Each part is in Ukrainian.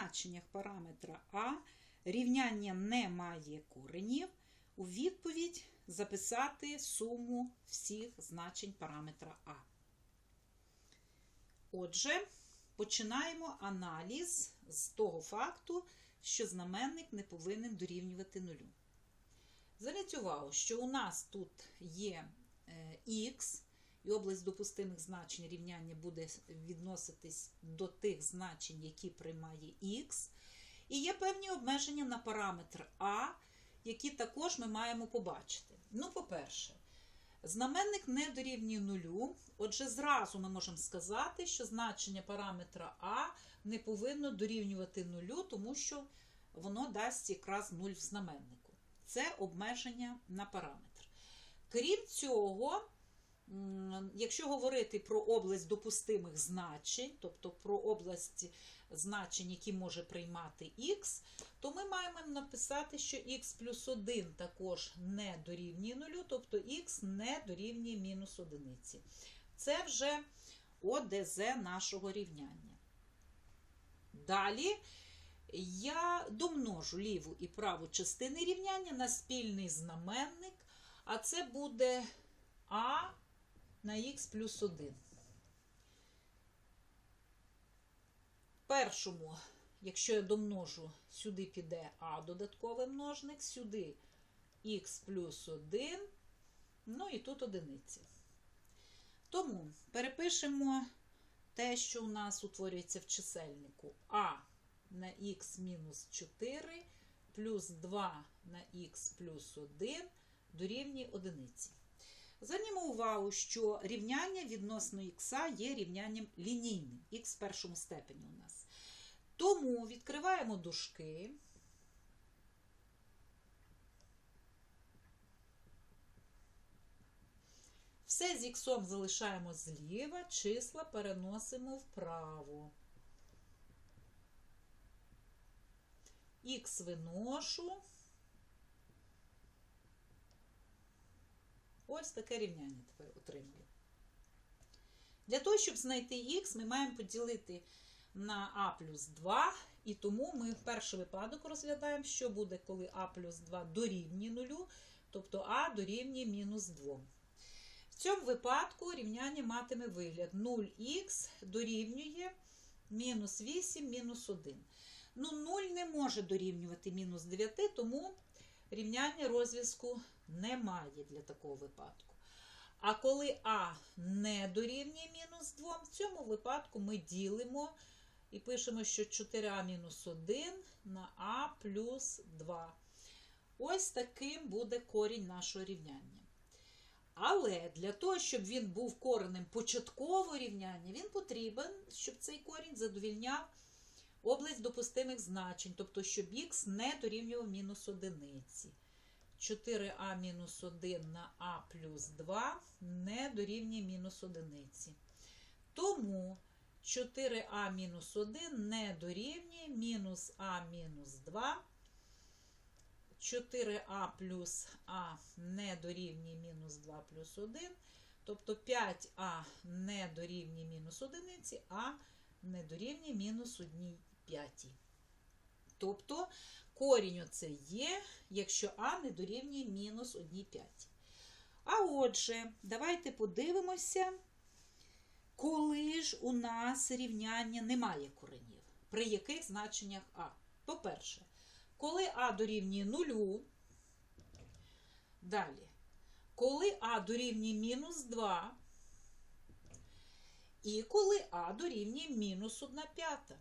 значеннях параметра А рівняння не має коренів, у відповідь записати суму всіх значень параметра А. Отже, починаємо аналіз з того факту, що знаменник не повинен дорівнювати нулю. Зверніть увагу, що у нас тут є х, і область допустимих значень рівняння буде відноситись до тих значень, які приймає х. І є певні обмеження на параметр А, які також ми маємо побачити. Ну, по-перше, знаменник не дорівнює нулю. Отже, зразу ми можемо сказати, що значення параметра А не повинно дорівнювати нулю, тому що воно дасть якраз нуль в знаменнику. Це обмеження на параметр. Крім цього, якщо говорити про область допустимих значень, тобто про область значень, які може приймати х, то ми маємо написати, що х плюс 1 також не дорівнює нулю, тобто х не дорівнює мінус одиниці. Це вже ОДЗ нашого рівняння. Далі я домножу ліву і праву частини рівняння на спільний знаменник, а це буде а на х плюс 1. Першому, якщо я домножу, сюди піде а додатковий множник, сюди х плюс 1, ну і тут одиниці. Тому перепишемо те, що у нас утворюється в чисельнику а на х мінус 4 плюс 2 на х плюс 1 дорівнює одиниці. Звернімо увагу, що рівняння відносно х є рівнянням лінійним, х в першому степені у нас. Тому відкриваємо дужки. Все з х залишаємо зліва, числа переносимо вправо. Х виношу. Ось таке рівняння тепер отримую. Для того, щоб знайти х, ми маємо поділити на а плюс 2, і тому ми в перший випадок розглядаємо, що буде, коли а плюс 2 дорівнює 0, тобто а дорівнює мінус 2. В цьому випадку рівняння матиме вигляд 0х дорівнює мінус 8 мінус 1. Ну, 0 не може дорівнювати мінус 9, тому рівняння розв'язку немає для такого випадку. А коли А не дорівнює мінус 2, в цьому випадку ми ділимо і пишемо, що 4а мінус 1 на А плюс 2. Ось таким буде корінь нашого рівняння. Але для того, щоб він був коренем початкового рівняння, він потрібен, щоб цей корінь задовільняв область допустимих значень, тобто, щоб х не дорівнював мінус одиниці. 4а мінус 1 на а плюс 2 не дорівнює мінус одиниці. Тому 4а мінус 1 не дорівнює мінус а мінус 2. 4а плюс а не дорівнює мінус 2 плюс 1. Тобто 5а не дорівнює мінус одиниці, а не дорівнює мінус 1 п'ятій. Тобто корінь оце є, якщо а не дорівнює мінус 1 п'ятій. А отже, давайте подивимося, коли ж у нас рівняння немає коренів. При яких значеннях а. По-перше, коли а дорівнює нулю, далі, коли а дорівнює мінус 2, і коли а дорівнює мінус 1 п'ята.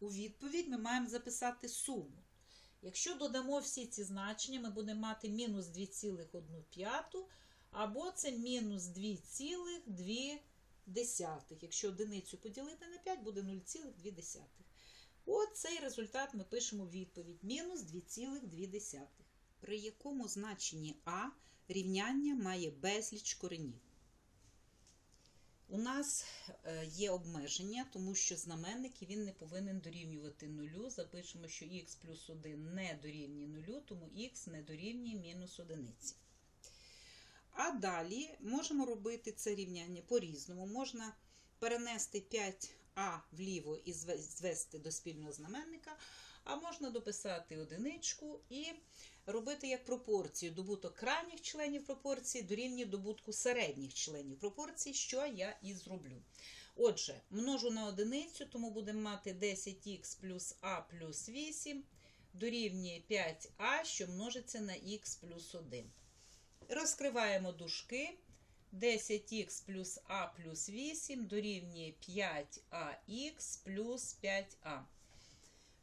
У відповідь ми маємо записати суму. Якщо додамо всі ці значення, ми будемо мати мінус 2,1 або це мінус 2,2. Якщо одиницю поділити на 5, буде 0,2. От цей результат ми пишемо в відповідь мінус 2,2. При якому значенні А рівняння має безліч коренів. У нас е, є обмеження, тому що знаменник він не повинен дорівнювати нулю. Запишемо, що х плюс 1 не дорівнює нулю, тому х не дорівнює мінус одиниці. А далі можемо робити це рівняння по-різному. Можна перенести 5 А вліво і звести до спільного знаменника, а можна дописати одиничку і робити як пропорцію добуток крайніх членів пропорції дорівнює добутку середніх членів пропорції, що я і зроблю. Отже, множу на одиницю, тому будемо мати 10х плюс а плюс 8 дорівнює 5а, що множиться на х плюс 1. Розкриваємо дужки. 10х плюс а плюс 8 дорівнює 5ах плюс 5а.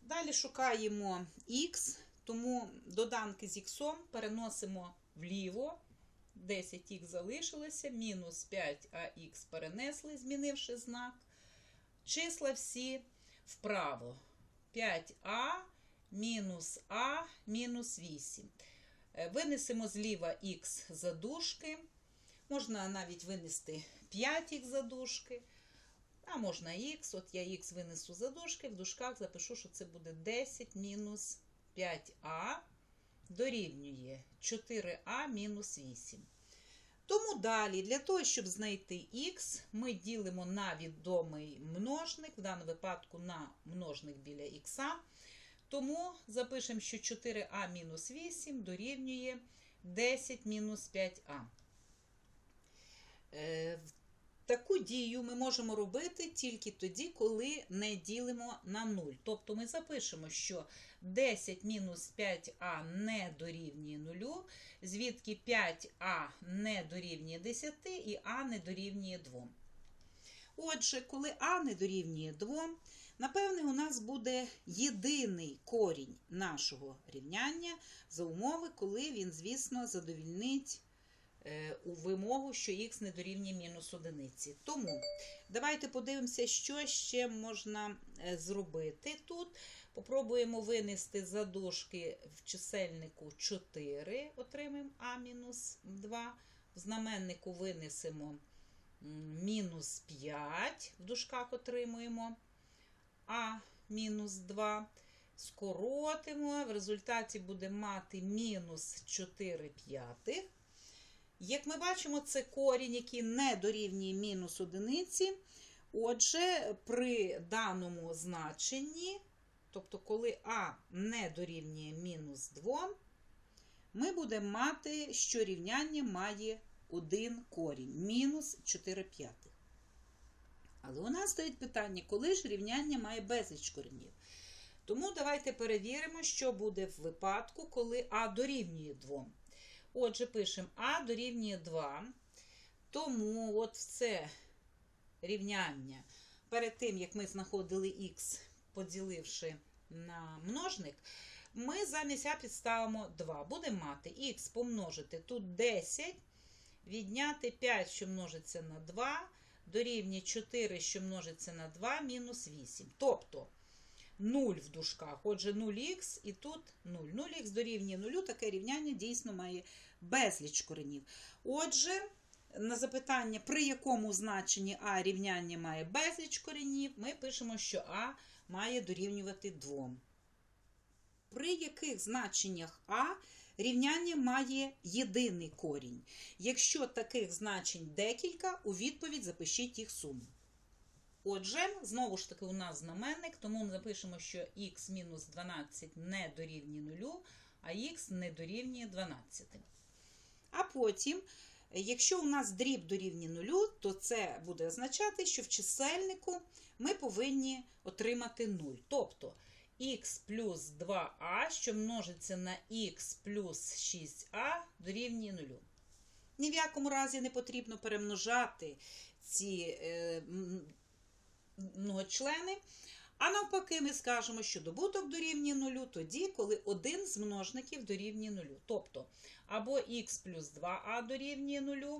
Далі шукаємо х, тому доданки з х переносимо вліво. 10х залишилося, мінус 5ах перенесли, змінивши знак. Числа всі вправо. 5а мінус а мінус 8. Е, Винесемо зліва х за дужки. Можна навіть винести 5х за дужки. А можна х. От я х винесу за дужки, в дужках запишу, що це буде 10 мінус 5а дорівнює 4а мінус 8. Тому далі, для того, щоб знайти х, ми ділимо на відомий множник, в даному випадку на множник біля х. Тому запишемо, що 4а мінус 8 дорівнює 10 мінус 5а. Таку дію ми можемо робити тільки тоді, коли не ділимо на 0. Тобто ми запишемо, що 10 мінус 5а не дорівнює 0, звідки 5а не дорівнює 10 і а не дорівнює 2. Отже, коли а не дорівнює 2, напевне, у нас буде єдиний корінь нашого рівняння за умови, коли він, звісно, задовільнить у вимогу, що х не дорівнює мінус одиниці. Тому давайте подивимося, що ще можна е, зробити тут. Попробуємо винести за дужки в чисельнику 4, отримаємо а мінус 2. В знаменнику винесемо мінус 5, в дужках отримуємо а мінус 2. Скоротимо, в результаті будемо мати мінус 4 п'ятих. Як ми бачимо, це корінь, який не дорівнює мінус одиниці. Отже, при даному значенні, тобто, коли а не дорівнює мінус 2, ми будемо мати, що рівняння має один корінь мінус 4 п'ятих. Але у нас стоїть питання, коли ж рівняння має безліч коренів. Тому давайте перевіримо, що буде в випадку, коли а дорівнює 2. Отже, пишемо А дорівнює 2. Тому от це рівняння перед тим, як ми знаходили х, поділивши на множник, ми замість А підставимо 2. Будемо мати х помножити тут 10, відняти 5, що множиться на 2, дорівнює 4, що множиться на 2, мінус 8. Тобто 0 в дужках. Отже, 0х і тут 0. 0х дорівнює 0, таке рівняння дійсно має безліч коренів. Отже, на запитання, при якому значенні А рівняння має безліч коренів, ми пишемо, що А має дорівнювати 2. При яких значеннях А рівняння має єдиний корінь. Якщо таких значень декілька, у відповідь запишіть їх суму. Отже, знову ж таки, у нас знаменник, тому ми запишемо, що х мінус 12 не дорівнює 0, а х не дорівнює 12. А потім, якщо у нас дріб дорівнює 0, то це буде означати, що в чисельнику ми повинні отримати 0. Тобто х плюс 2а, що множиться на х плюс 6а дорівнює 0. Ні в якому разі не потрібно перемножати ці е, многочлени. А навпаки, ми скажемо, що добуток дорівнює 0 тоді, коли один з множників дорівнює 0. Тобто або х плюс 2а дорівнює 0,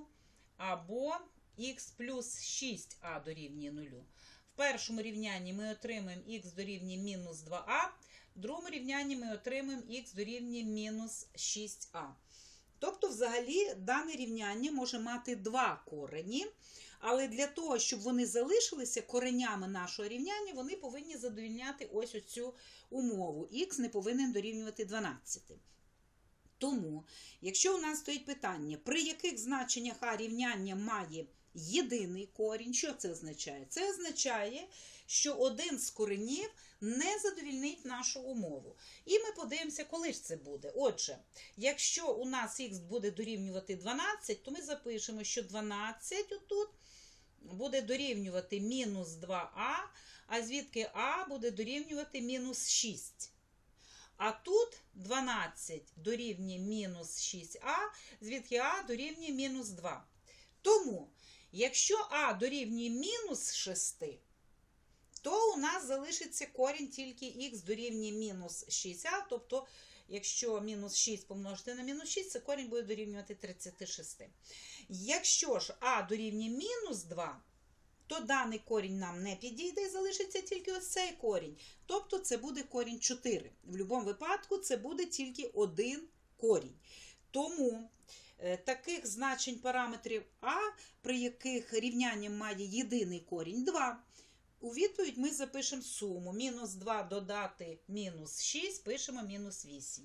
або х плюс 6а дорівнює 0. В першому рівнянні ми отримаємо х дорівнює мінус 2а, в другому рівнянні ми отримаємо х дорівнює мінус 6а. Тобто, взагалі, дане рівняння може мати два корені. Але для того, щоб вони залишилися коренями нашого рівняння, вони повинні задовільняти ось оцю умову. Х не повинен дорівнювати 12. Тому, якщо у нас стоїть питання, при яких значеннях А рівняння має єдиний корінь, що це означає? Це означає, що один з коренів не задовільнить нашу умову. І ми подивимося, коли ж це буде. Отже, якщо у нас х буде дорівнювати 12, то ми запишемо, що 12 отут буде дорівнювати мінус 2а, а звідки а буде дорівнювати мінус 6. А тут 12 дорівнює мінус 6а, звідки а дорівнює мінус 2. Тому, якщо а дорівнює мінус 6, то у нас залишиться корінь тільки х дорівнює мінус 6а, тобто, якщо мінус 6 помножити на мінус 6, це корінь буде дорівнювати 36. Якщо ж а дорівнює мінус 2, то даний корінь нам не підійде, залишиться тільки ось цей корінь. Тобто це буде корінь 4. В будь-якому випадку це буде тільки один корінь. Тому е, таких значень параметрів А, при яких рівняння має єдиний корінь 2. У відповідь ми запишемо суму. Мінус 2 додати мінус 6, пишемо мінус 8.